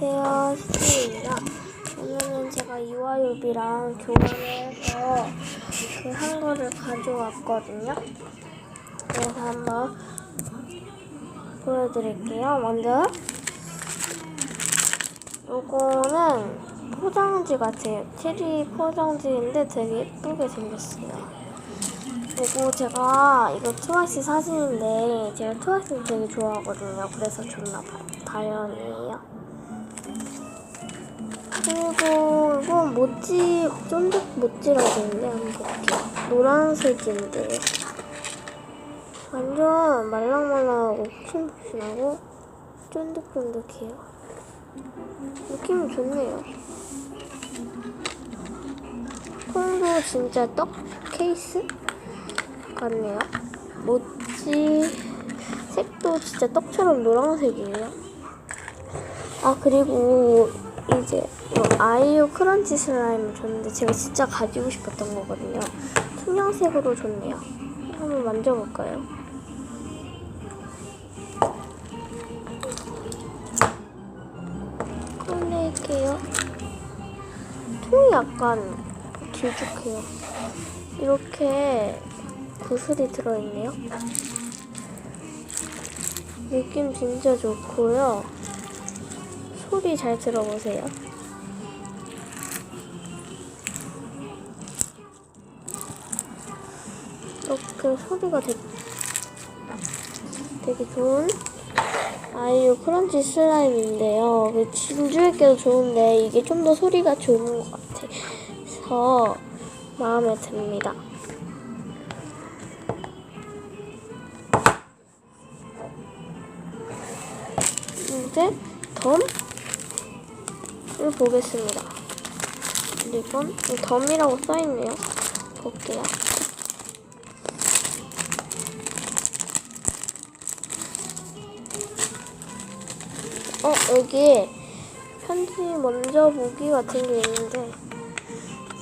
안녕하세요. 스티입니다. 오늘은 제가 이화유비랑 교환해서 그 한 거를 가져왔거든요. 그래서 한번 보여드릴게요. 먼저 요거는 포장지 같아요. 체리 포장지인데 되게 예쁘게 생겼어요. 그리고 제가 이거 트와이스 사진인데 제가 트와이스 되게 좋아하거든요. 그래서 줬나 봐요. 다현이에요. 그리고 이건 모찌 쫀득 모찌라고 되는데 한번 볼게요. 노란색인데 완전 말랑말랑하고 푹신푹신하고 쫀득쫀득해요. 느낌이 좋네요. 통도 진짜 떡 케이스 같네요. 모찌 색도 진짜 떡처럼 노란색이에요. 아 그리고 이제 뭐 아이유 크런치 슬라임을 줬는데 제가 진짜 가지고 싶었던 거거든요. 투명색으로 줬네요. 한번 만져볼까요? 꺼낼게요. 통이 약간 길쭉해요. 이렇게 구슬이 들어있네요. 느낌 진짜 좋고요. 소리 잘 들어보세요. 이렇게 소리가 되게, 되게 좋은 아이유 크런치 슬라임인데요. 그 진주에게도 좋은데 이게 좀 더 소리가 좋은 것 같아서 마음에 듭니다. 이제 덤 을 보겠습니다. 이건 덤이라고 써있네요. 볼게요. 어, 여기 편지 먼저 보기 같은 게 있는데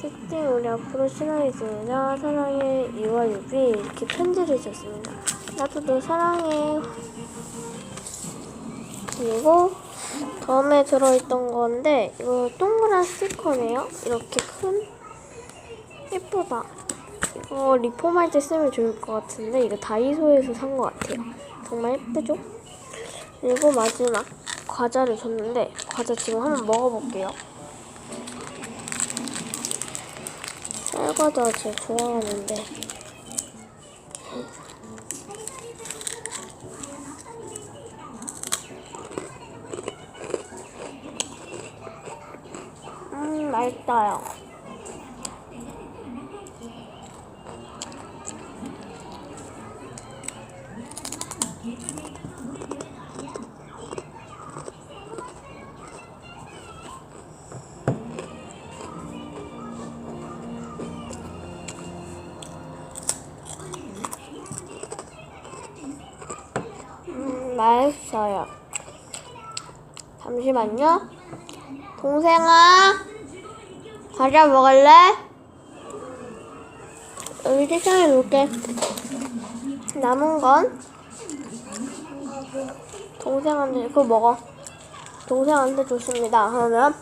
스팅 우리 앞으로 친하겠습니다. 사랑해 이와 유비 이렇게 편지를 줬습니다. 나도 너 사랑해. 그리고 덤에 들어있던 건데 이거 동그란 스티커네요. 이렇게 큰 예쁘다. 이거 리폼할 때 쓰면 좋을 것 같은데 이거 다이소에서 산 것 같아요. 정말 예쁘죠? 그리고 마지막 과자를 줬는데 과자 지금 한번 먹어볼게요. 쌀과자 제일 좋아하는데 음 맛있어요. 음, 맛있어요. 잠시만요. 동생아, 과자 먹을래? 여기 책상에 놓을게. 남은 건 동생한테 그거 먹어. 동생한테 줬습니다. 그러면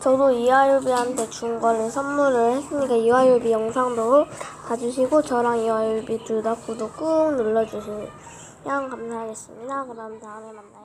저도 이하율비한테 준 거를 선물을 했으니까 이하율비 영상도 봐주시고 저랑 이하율비 둘 다 구독 꾹 눌러주시면 감사하겠습니다. 그럼 다음에 만나요.